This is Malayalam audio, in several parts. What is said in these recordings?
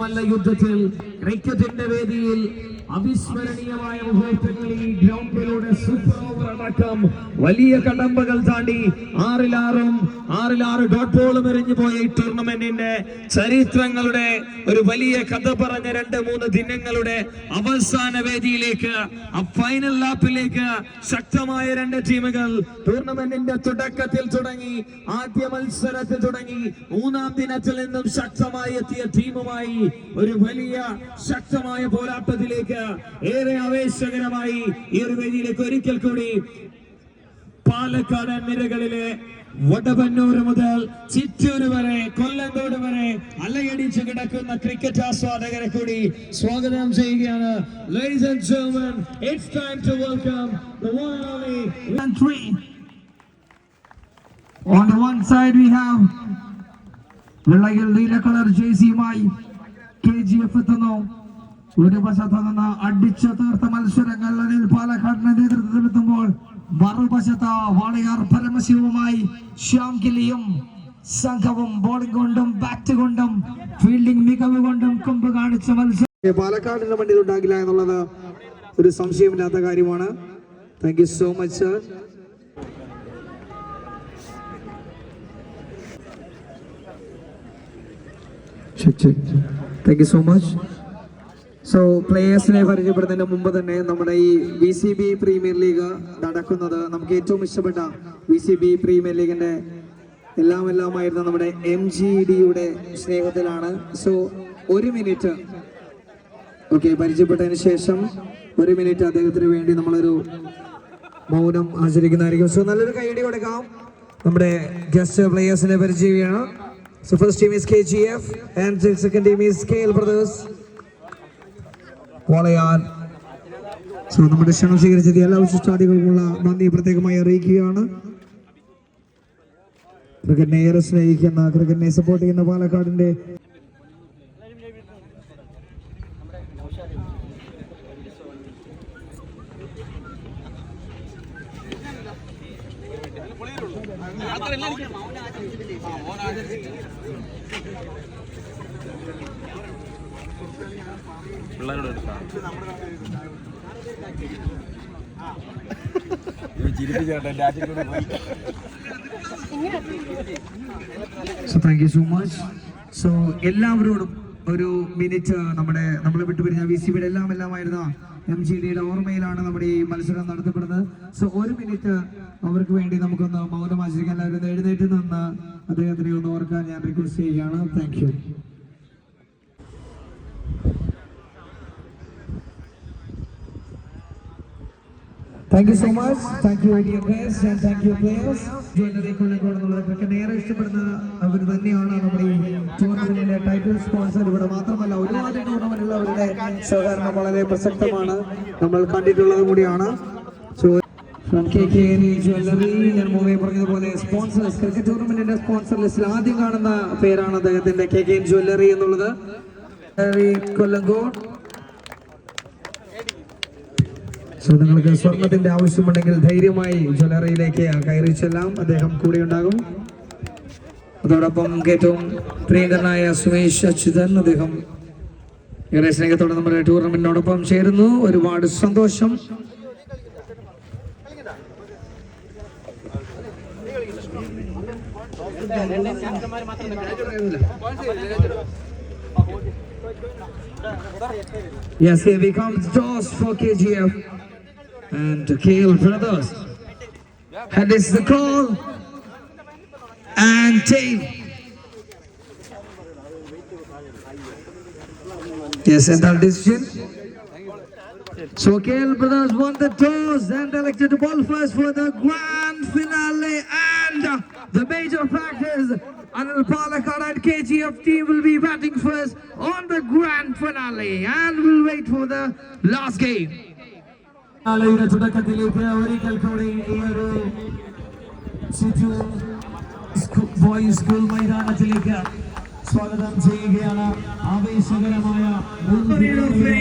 മല്ല യുദ്ധത്തിൽ. ക്രിക്കറ്റിന്റെ വേദിയിൽ അവിസ്മരണീയമായ മുഹൂർത്തങ്ങൾ ഗ്രൗണ്ടിലൂടെ സൂപ്പർ ഓവർ അടക്കം വലിയ കടമ്പകൾ താണ്ടി ആറിലാറും ആറിലാറ് ഡോട്ട് ബോളും എറിഞ്ഞു പോയ ഈ ടൂർണമെന്റിന്റെ ചരിത്രങ്ങളുടെ ഒരു വലിയ കഥ പറഞ്ഞ രണ്ട് മൂന്ന് ദിനങ്ങളുടെ അവസാന വേദിയിലേക്ക് ആ ഫൈനൽ ലാപ്പിലേക്ക് ശക്തമായ രണ്ട് ടീമുകൾ ടൂർണമെന്റിന്റെ തുടക്കത്തിൽ തുടങ്ങി ആദ്യ മത്സരത്തിൽ തുടങ്ങി മൂന്നാം ദിനത്തിൽ നിന്നും ശക്തമായി എത്തിയ ടീമുമായി ഒരു വലിയ ശക്തമായ പോരാട്ടത്തിലേക്ക് ഏറെ ആവേശകരമായി ഈ ഒരു വേദിയിലേക്ക് ഒരിക്കൽ കൂടി പാലക്കാട് നിരകളിലെ വടവന്നൂർ മുതൽ ചിറ്റൂർ വരെ കൊല്ലങ്കോട് വരെ അലയടിച്ച് കിടക്കുന്ന ക്രിക്കറ്റ് ആസ്വാദകരെ കൂടി സ്വാഗതം ചെയ്യുകയാണ് Ladies and gentlemen, it's time to welcome the one. On the one side we have വെള്ളയിൽ നീല കളർ ജേഴ്സിയുമായി കെ ജി എഫ് എത്തുന്നു ഒരു വശത്ത് നിന്ന് അടിച്ചു തീർത്ത മത്സരങ്ങൾ അല്ലെങ്കിൽ പാലക്കാടിന്റെ നേതൃത്വത്തിൽ എത്തുമ്പോൾ മറുവശത്ത് വാളയാർ പരമശിവുമായി ശ്യാം കിലിയും സംഘവും ബോളിംഗ് കൊണ്ടും ബാറ്റ് കൊണ്ടും ഫീൽഡിംഗ് മികവ് കൊണ്ടും കൊമ്പ് കാണിച്ച മത്സരം. പാലക്കാടിന് വണ്ടി ഉണ്ടാകില്ല എന്നുള്ളത് ഒരു സംശയമില്ലാത്ത കാര്യമാണ്. Thank you so much sir thank you so much so പ്ലേയേഴ്സിനെ പരിചയപ്പെടുന്നതിന് മുമ്പ് തന്നെ നമ്മുടെ ഈ V C B premier league നടക്കുന്നത് നമുക്ക് ഏറ്റവും ഇഷ്ടപ്പെട്ട വി സി ബി പ്രീമിയർ ലീഗിന്റെ എല്ലാം എല്ലാമായിരുന്ന നമ്മുടെ എം ജി ഡിയുടെ സ്നേഹത്തിലാണ്. സോ ഒരു മിനിറ്റ്. ഓക്കെ പരിചയപ്പെട്ടതിന് ശേഷം ഒരു മിനിറ്റ് അദ്ദേഹത്തിന് വേണ്ടി നമ്മളൊരു മൗനം ആചരിക്കുന്നതായിരിക്കും. സോ നല്ലൊരു കൈയടി കൊടുക്കാം. നമ്മുടെ ഗസ്റ്റ് പ്ലേയേഴ്സിനെ പരിചയമാണ് team is K G F and second team is K L brothers Walayar so നമ്മുടെ ക്ഷണം സ്വീകരിച്ചത് എല്ലാ വിശിഷ്ടാദികൾക്കുമുള്ള നന്ദി പ്രത്യേകമായി അറിയിക്കുകയാണ്. ക്രിക്കറ്റിനെ ഏറെ സ്നേഹിക്കുന്ന ക്രിക്കറ്റിനെ സപ്പോർട്ട് ചെയ്യുന്ന പാലക്കാടിന്റെ പിള്ളേരോട് എടുക്കാം so thank you so much so എല്ലാവരോടും ഒരു മിനിറ്റ് നമ്മുടെ നമ്മളെ വിട്ടുപിരിഞ്ഞ വി സി ബിയുടെ എല്ലാം എല്ലാമായിരുന്ന എം ജി ഡിയുടെ ഓർമ്മയിലാണ് നമ്മുടെ ഈ മത്സരം നടത്തപ്പെടുന്നത്. സോ ഒരു മിനിറ്റ് അവർക്ക് വേണ്ടി നമുക്കൊന്ന് മൗനം ആചരിക്കാൻ എല്ലാവരും ഒന്ന് എഴുന്നേറ്റ് നിന്ന് അദ്ദേഹത്തിനെ ഒന്ന് ഓർക്കാൻ ഞാൻ റിക്വസ്റ്റ് ചെയ്യുകയാണ്. Thank thank you so much thank you players and thank you players jewellery Kollengode എന്നുള്ള ക്രിക്കറ്റ് ഏറെ ഇഷ്ടപ്പെടുന്ന അവർ തന്നെയാണ് നമ്മുടെ ഈ ടൂർണമെന്റിലെ ടൈറ്റിൽ സ്പോൺസർ ഇവിടെ മാത്രമല്ല ഒരുപാട് ടൂർണമെന്റിൽ അവരുടെ സഹകരണം വളരെ പ്രസക്തമാണ്. നമ്മൾ കണ്ടിട്ടുള്ളത് കൂടിയാണ്. മുമ്പേ പറഞ്ഞതുപോലെ സ്പോൺസേഴ്സ് ക്രിക്കറ്റ് ടൂർണമെന്റിന്റെ സ്പോൺസർ ലിസ്റ്റിൽ ആദ്യം കാണുന്ന പേരാണ് അദ്ദേഹത്തിന്റെ കെ കെ ജ്വല്ലറി എന്നുള്ളത്. കൊല്ലങ്കോട്. സോ നിങ്ങൾക്ക് സ്വർണത്തിന്റെ ആവശ്യമുണ്ടെങ്കിൽ ധൈര്യമായി ജ്വല്ലറിയിലേക്ക് കയറി ചെല്ലാം. അദ്ദേഹം കൂടെ ഉണ്ടാകും അതോടൊപ്പം ഏറ്റവും പ്രിയങ്കരനായ സുമേഷ് അച്യുതൻ അദ്ദേഹം ഏറെ സ്നേഹത്തോടെ നമ്മുടെ ടൂർണമെന്റിനോടൊപ്പം ചേരുന്നു. ഒരുപാട് സന്തോഷം. Yes, here we come. Toss for KGF and KL Brothers. And this is the call. And tail. Yes, and that decision. So KL Brothers won the toss and elected to ball first for the grand finale. And the major fact is Anil Palakkad and KGF team will be batting first on the grand finale. And we'll wait for the last game. നാളെയുടെ തുടക്കത്തിലേക്ക് ഒരിക്കൽ കൂടി ഈ ഒരു ചിറ്റൂർ സ്കൂ- ബോയ്സ് സ്കൂൾ മൈതാനത്തിലേക്ക് സ്വാഗതം ചെയ്യുകയാണ് ആവേശകരമായ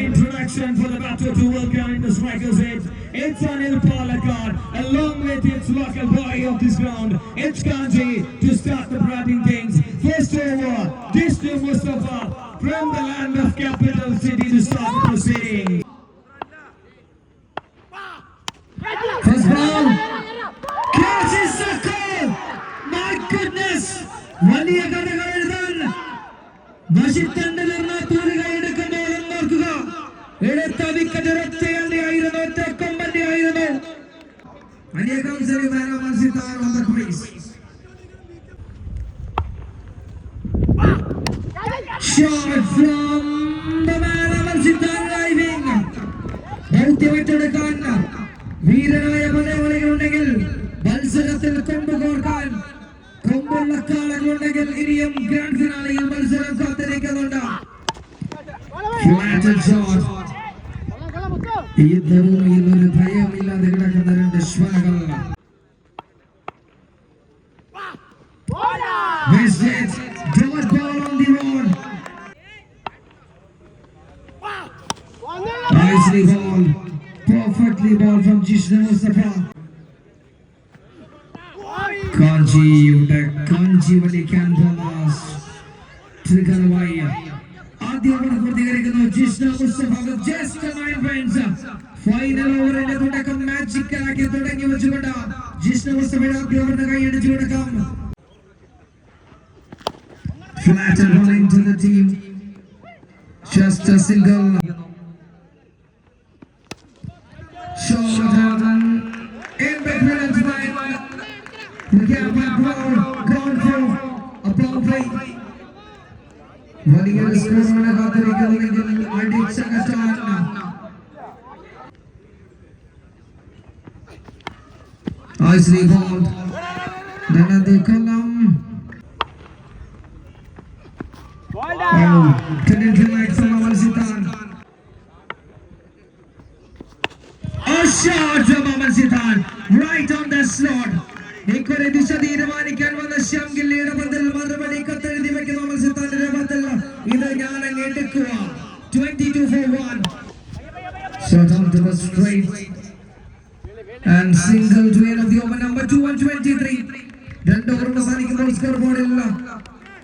introduction for the batter to welcome in the striker's head. It's Anil Palakkad along with its local boy of this ground. It's Kanji to start the batting things. First over, this to Mustafa. from the land of capital city to start the proceedings. First ball. Catch is the goal. My goodness. വലിയ കഥകൾ എഴുതാൻ ബഷിത് ടെണ്ടുലറിന് തൂലിക എടുക്കുമ്പോൾ ഓർക്കുക എടുത്ത വിക്കറ്റ് ഒറ്റയണ്ടിയായിരുന്നു ഒറ്റ കൊമ്പന്റെയായിരുന്നു അനേകം സെറിമാനോ മത്സരിത്താർ on the crease. Shot from the പടയാളികളുണ്ടെങ്കിൽ മത്സരത്തിൽ കൊമ്പ് കോർക്കാൻ കൊമ്പുള്ള കാളകളുണ്ടെങ്കിൽ ഇനിയും ഗ്രാൻഡ് ഫിനാലയിൽ മത്സരം കാത്തിരിക്കുന്നുണ്ട് Flattened shot. ഈ യുദ്ധഭൂമിയിൽ ഒരു ഭയമില്ലാതെ കിടക്കുന്ന രണ്ട് ശ്വാനകൾ Missed it. Dot ball on the road. Nicely ball. Perfectly ball from Jishna Mustafa. കാഞ്ചിയുടെ കാഞ്ചി വലിക്കാൻ തോമസ് ട്രിഗർവായി ആദ്യ ഓവർ പൂർത്തീകരിക്കുന്നു ജിഷ്ണ മുസ്തഫ ഫൈനൽ ഓവറിന്റെ തുടക്കം മാജിക്കലാക്കി തുടങ്ങി വെച്ചുകൊണ്ട് ജിഷ്ണ മുസ്തഫയുടെ ആദ്യ ഓവറിന് കൈയടിച്ചു കൊടുക്കാം to the team. Just a single. Shot and in between and fine. The gap went well. Gone for a blow play. വലിയൊരു സ്കോറാണ് കാത്തിരിക്കുന്നതെങ്കിൽ അടിച്ച കറ്റാണ് Nicely എടുക്കുക twenty two four one Shot on to the straight. And single to end of the over number 223. രണ്ട് ഓവർ അവസാനിക്കുമ്പോൾ സ്കോർ ബോർഡില്ല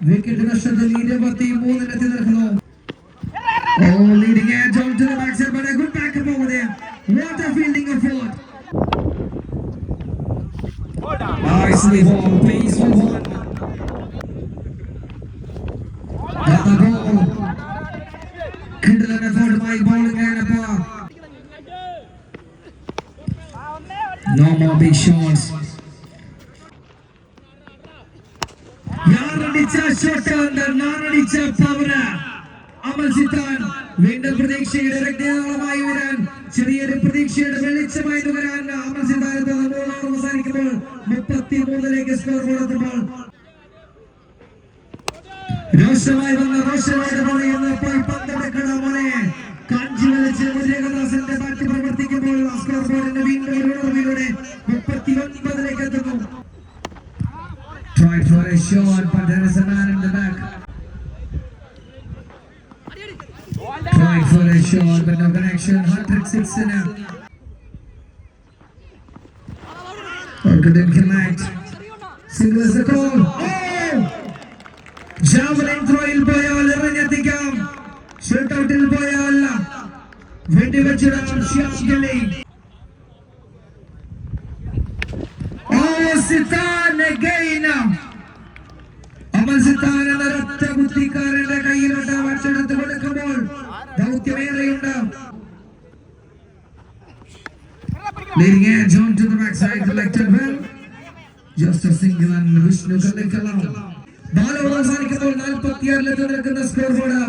വിക്കറ്റ് നഷ്ടത്തിൽ ഇരുപത്തി മൂന്നിനെത്തി നിൽക്കുന്നു Oh, leading edge on to the backside, but a good backup over there. What a fielding effort. Nicely ball, peaceful one. Got the ball. കിടിലൻ എഫോർട്ടുമായി ബോളിംഗ് ആയപ്പോ No more big shots. ഞാനടിച്ച ഷോട്ട് ഞാനടിച്ച പവര് അമൽ സിത്താൻ വീണ്ടും പ്രതീക്ഷയുടെ രക്തനാളമായി വരാൻ ചെറിയൊരു പ്രതീക്ഷയുടെ വെളിച്ചമായി വരാൻ അമൽ സിത്താൻ മൂന്നാം അവസാനിക്കുമ്പോൾ മുപ്പത്തി മൂന്നിലേക്ക് സ്കോർ കൊടുത്തപ്പോൾ രോഷമായി വന്ന റോഷനോട് പറയുന്നപ്പോൾ പന്തെടുക്കണ മോനെ. കാഞ്ചി വലിച്ച് മുരകദാസന്റെ ബാറ്റ് പ്രവർത്തിക്കുമ്പോൾ സ്കോർ ബോർഡിന്റെ വീണ്ടും ഒരു ഉണർവിലൂടെ മുപ്പത്തി ഒൻപതിലേക്ക് എത്തുന്നു shot, but there is a man in the back. Tried for a shot, but no connection. Hat-trick six in a. Or couldn't connect. Single is the call. Oh! Javelin ത്രോയിൽ പോയാൽ എറിഞ്ഞെത്തിക്കാം ഷൂട്ട് ഔട്ടിൽ പോയാൽ വെടിവെച്ചിടാം ശ്യാം ഗലി ഓ ഗൈനം again. അമൽ സിത്താൻ എന്ന ഒരൊറ്റ ബുദ്ധിക്കാരന്റെ കയ്യിലോട്ട് വച്ചെടുത്ത് കൊടുക്കുമ്പോൾ ദൗത്യമേറെയുണ്ട് Leading edge on to the backside, collected well. Just a single and Vishnu Kalikalam. Balam അവസാനിക്കുമ്പോൾ നാൽപ്പത്തിയാറിലെത്തി നിൽക്കുന്ന സ്കോർ ബോർഡ്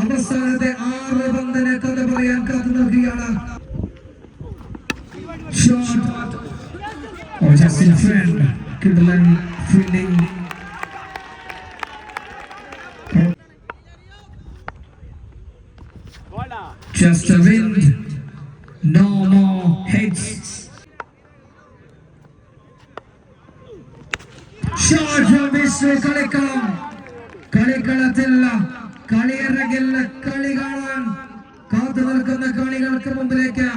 അവസാനത്തെ ആറ് പന്തിനെ കഥ പറയാൻ കാത്തു നിൽക്കുകയാണ് shot Oh, Justin Friend, Kidlan fielding. Just a wind, no more hits. Shot from Vishnu Kalikalam. കളിക്കളത്തില്ല കളിയിറകില്ല കളി കാണാൻ കാത്തു നിൽക്കുന്ന കളികൾക്ക് മുമ്പിലേക്ക്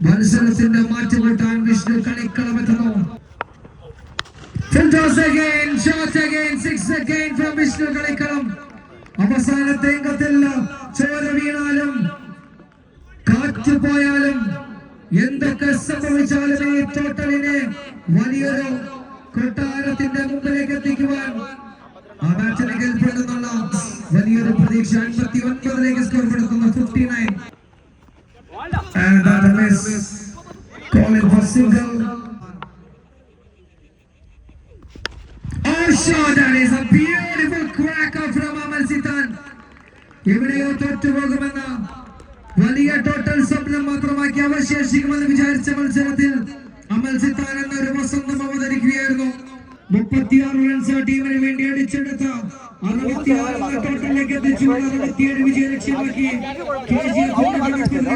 മത്സരത്തിന്റെ മാറ്റുകൂട്ടാൻ വിഷ്ണു കളിക്കളമെത്തുന്നു Vishnu Kalikalam. അവസാനത്തെ അംഗത്തിൽ ചോര വീണാലും കാറ്റ് പോയാലും എന്തൊക്കെ സംഭവിച്ചാലും ഈ ടോട്ടലിനെ വലിയൊരു കൊട്ടാരത്തിന്റെ മുമ്പിലേക്ക് എത്തിക്കുവാൻ ആ മാച്ചിലേക്ക് ഏർപ്പെടുന്നുള്ള എവിടെയോ തോറ്റുപോകുമെന്ന വലിയ ടോട്ടൽ സ്വപ്നം മാത്രമാക്കി അവശേഷിക്കുമെന്ന് വിചാരിച്ച മത്സരത്തിൽ അമൽ സിത്താൻ എന്ന ഒരു വസന്തം അവതരിക്കുകയായിരുന്നു. മുപ്പത്തിയാറ് റൺസ് ടീമിന് വേണ്ടി അടിച്ചെടുത്ത അറുപത്തിയാറ് ടോട്ടലിലേക്ക് എത്തിച്ചു. അറുപത്തിയേഴ് വിജയ ലക്ഷ്യമാക്കി കെ ജി എഫിന്റെ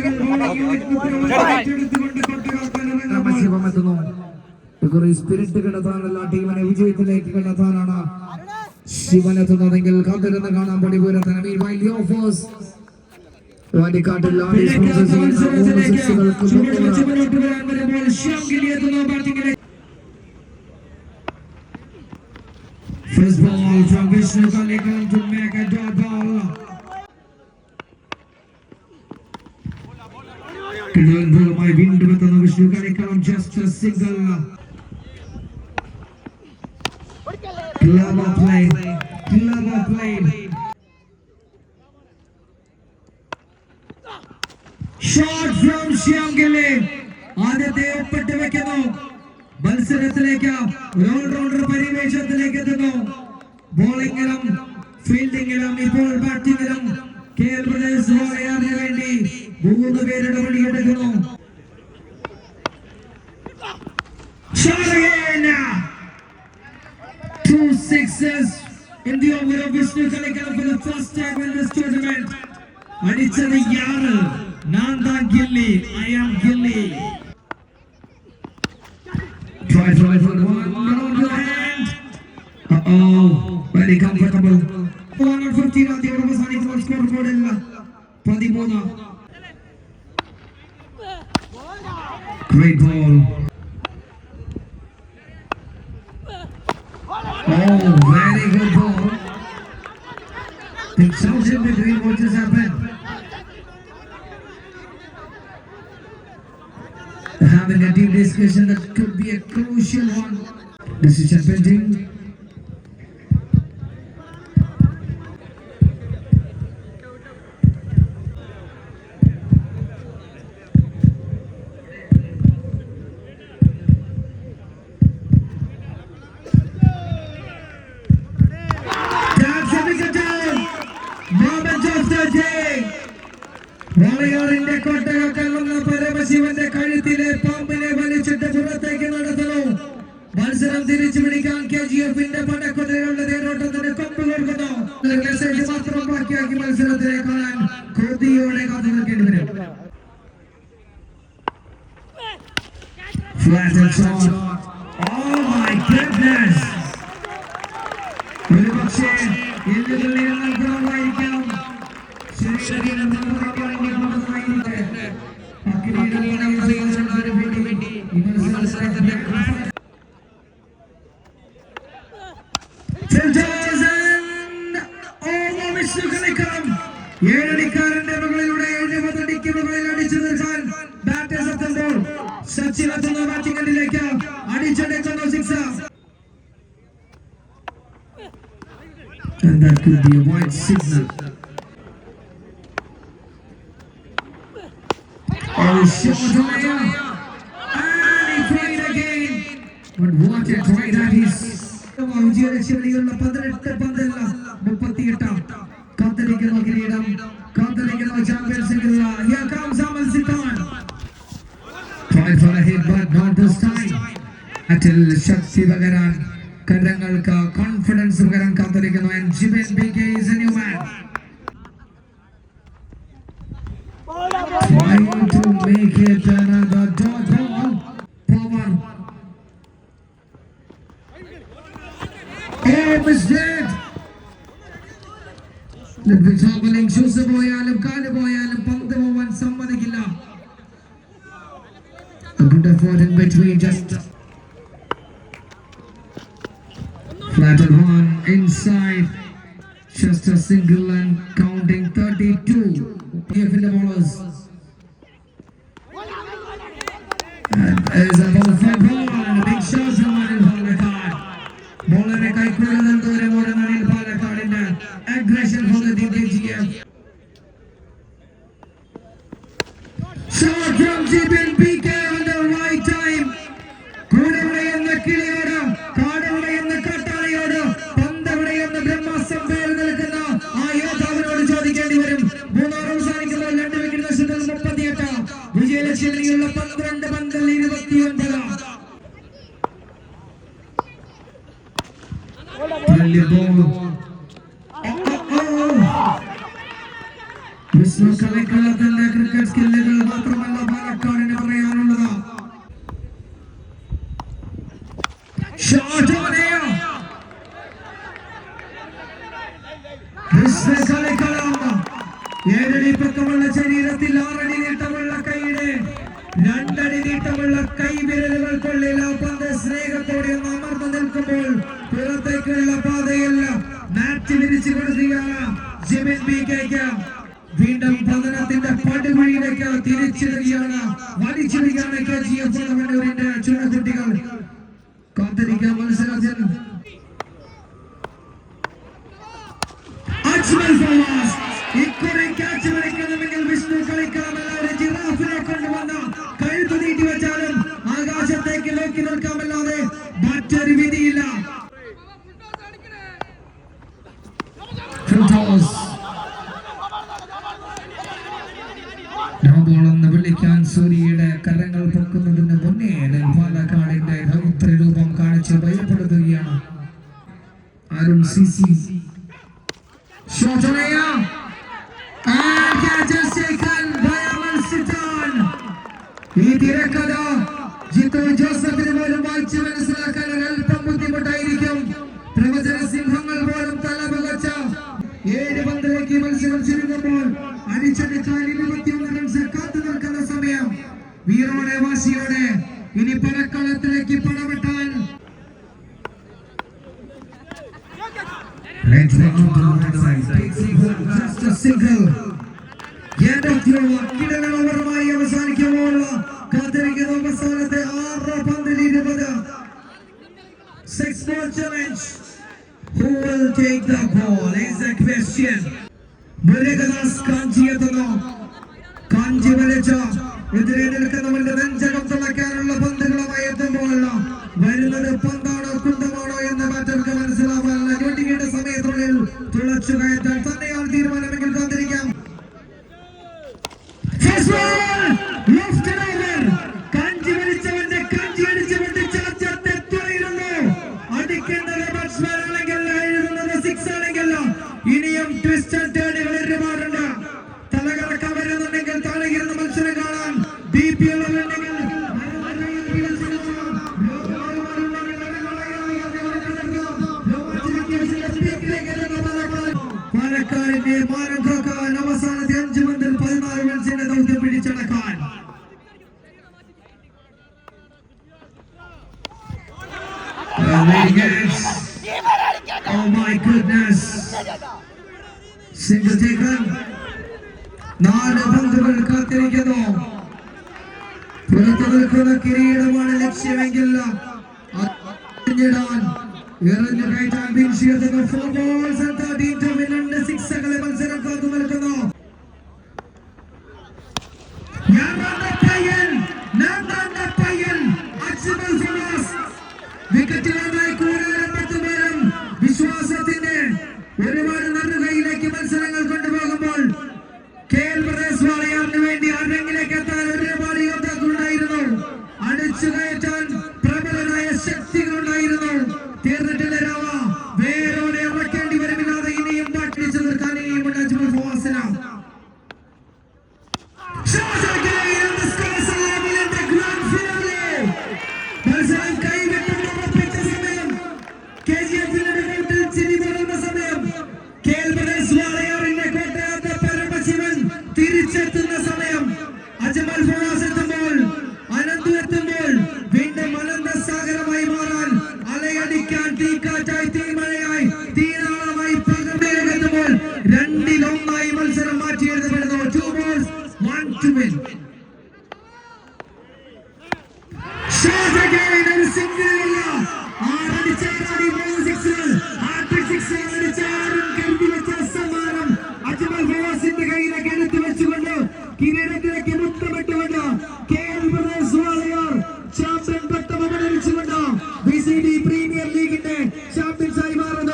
സ്പിരിറ്റ് കണ്ടെത്താനല്ല ടീമിനെ വിജയത്തിലേക്ക് കണ്ടെത്താനാണ് ശിവനെത്തുന്നതെങ്കിൽ കാത്തിരുന്ന് കാണാൻ പടിപൂരത്തിന് ഓഫേഴ്സ് വാടിക്കാട്ടിൽ ആടി സ്പോൺസർ ചെയ്യുന്ന മൂന്ന് സിക്സുകൾക്ക് മുമ്പ് First ball from Vishnu Kalikam to make a dot ball. Clear ball വീണ്ടും എത്തുന്ന Vishnu Kalikalam just single Clever play, clever play. Shot from Shyamgile. ആദ്യത്തെ ഒപ്പിട്ട് വെക്കുന്നു മത്സരത്തിലേക്ക് ഓൾറൗണ്ടർ പരിവേഷത്തിലേക്ക് എത്തുന്നു ബോളിംഗിലും ഫീൽഡിംഗിലും ഇപ്പോൾ ബാറ്റിംഗിലും കെ എൽ പ്രദേശ് വാറിയാറിന് വേണ്ടി മൂന്ന് പേരുടെ പണിയെടുക്കുന്നു again. two sixes in the over of Vishnu Kalekala for the first time in this tournament. And it's யாரு நான் Nanda Ghilli I am Ghilli Try, try for one, one on your hand. Uh-oh, very comfortable. 150 Rathi ஒரு சாரி ஃபோர் ஸ்கோர் போர்டு இல்ல 13 Great ball. Oh, very good ball. Think sounds in between what just happened. Having a deep discussion that could be a crucial one. Decision pending. വാളയാറിന്റെ കോട്ടകക്കല്ലെന്ന പരമശിവന്റെ കഴുത്തിലെ പാമ്പിനെ വലിച്ചിട്ട് പുറത്തേക്ക് നടത്തുന്നു മത്സരം തിരിച്ചു പിടിക്കാൻ കെ ജി എഫിന്റെ പടക്കുതിരകളുടെ തേരോട്ടത്തിന് കൊമ്പ് കൊടുക്കുന്നു മാത്രം ബാക്കിയാക്കി മത്സരത്തിനെ കാണാൻ കൊതിയോടെ കാത്തു നിൽക്കേണ്ടി വരും. Oh ഏഴടിക്കാരന്റെ മുകളിലൂടെ എഴുപതടിക്ക് മുകളിൽ അടിച്ചു നിർത്താൻ ബാറ്റേഴ്സ് എത്തുമ്പോൾ സച്ചിൻ എത്തുന്ന ബാറ്റിംഗിലേക്ക് അടിച്ചെടുക്കുന്നു six And that could be a white signal. Oh, shot Raya. hit but not this time. അറ്റിൽ ശക്തി പകരാൻ കരങ്ങൾക്ക് കോൺഫിഡൻസ് പകരാൻ കാത്തിരിക്കുന്നു and Jiben BK is a new man. Trying to make it another dot ball. Power. Oh, missed it. ലിഡ്വിഗ് ചോപ്പലിംഗ് shoes പോയാലും കാല് പോയാലും പന്ത് forth in between, just flattened one inside. Just a single and counting 32. Here in the ballers. And there's a ball five. Perlevou. विश्व समय खेला क्रिकेट खेलने का opportunity തിരക്കഥ അപ്പോൾ is a question. കാഞ്ചി എത്തുന്നു കാഞ്ചി വലിച്ച എതിരെ നിൽക്കുന്ന നമ്മുടെ നെഞ്ചകം തുളയ്ക്കാനുള്ള പന്തുകളുമായി എത്തുമ്പോൾ വരുന്നത് പന്താണോ കുന്തമാണോ എന്ന് മറ്റവർക്ക് മനസ്സിലാവാനുള്ള ജോട്ടിയുടെ സമയത്തിനുള്ളിൽ തുളച്ചു കയറ്റാൻ തന്നെയാണ് തീരുമാനം പാലക്കാടിന്റെ മാന കിരീടമാണ് ലക്ഷ്യമെങ്കിൽ എറിഞ്ഞു കയറ്റാൻ ഫോർ ബോൾസ് അറ്റ് 13 ടു 6 മത്സരം കാത്തു നിൽക്കുന്ന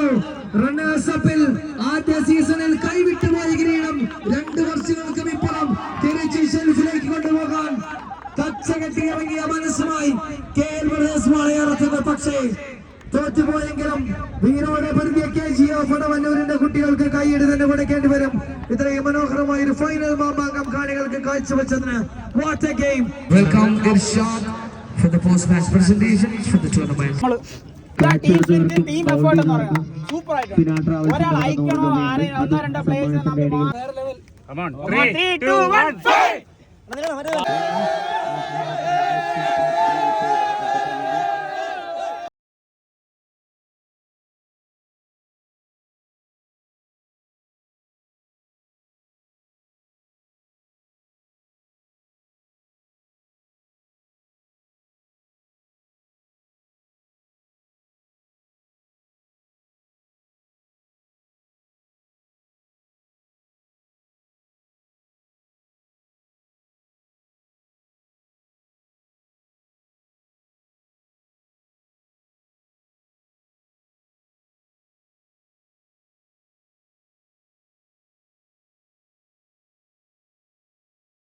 ചാമ്പ്യൻസായി മാറുന്നു റണ്ണേഴ്സ് അപ്പിൽ ആദ്യ സീസണിൽ കൈവിട്ടുപോയ കിരീടം രണ്ട് വർഷങ്ങൾക്കും ഇപ്പുറം തിരിച്ച് ഷെൽഫിലേക്ക് കൊണ്ടുപോകാൻ കച്ചകെട്ടി ഇറങ്ങിയ മനസ്സുമായി കെ എൽ ബ്രദേഴ്സ് വാളയാറത്തുന്നു പക്ഷേ തോറ്റുപോയെങ്കിലും വീരോടെ പൊരുതിയ കെ ജി വടവന്നൂരിന്റെ കുട്ടികൾക്ക് കൈയിട് തന്നെ കൊടുക്കേണ്ടി വരും. ഇത്രയും മനോഹരമായ ഒരു ഫൈനൽ മാമാങ്കം കാണികൾക്ക് കാഴ്ചവെച്ചതിന് what a game welcome Irshad for the post match presentation for the tournament. Team effort എന്ന് പറയുന്നത്. സൂപ്പർ ആയിട്ട്. ഒരാൾ അയക്കണോ ആരെ ഒന്നോ രണ്ടോ പ്ലേയേഴ്സ് ത്രീ ടു വൺ